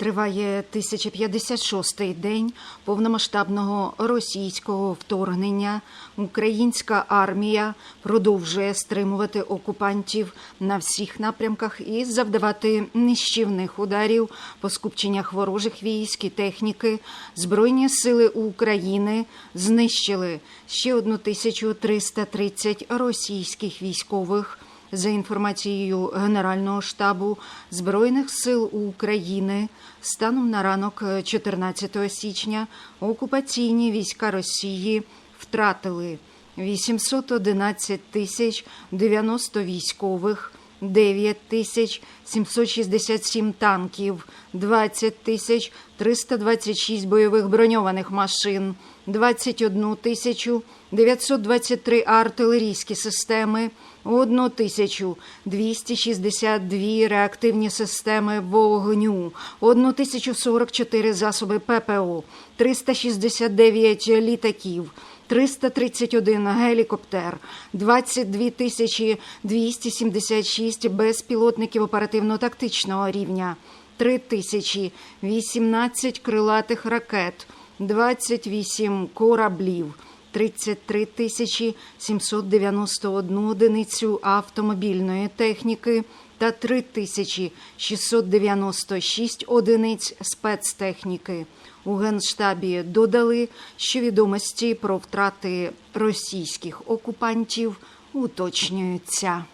Триває 1056-й день повномасштабного російського вторгнення. Українська армія продовжує стримувати окупантів на всіх напрямках і завдавати нищівних ударів по скупченнях ворожих військ і техніки. Збройні сили України знищили ще 1330 російських військових. За інформацією Генерального штабу Збройних сил України, станом на ранок 14 січня окупаційні війська Росії втратили 811 тисяч 90 військових, 9 тисяч 767 танків, 20 тисяч 326 бойових броньованих машин, 21 тисячу 923 артилерійські системи, 1 тисячу 262 реактивні системи вогню, 1 тисячу 44 засоби ППО, 369 літаків, 331 гелікоптер, 22 тисячі 276 безпілотників оперативно-тактичного рівня, 3 тисячі 18 крилатих ракет, 28 кораблів, 33 тисячі 791 одиницю автомобільної техніки та 3 тисячі 696 одиниць спецтехніки. У Генштабі додали, що відомості про втрати російських окупантів уточнюються.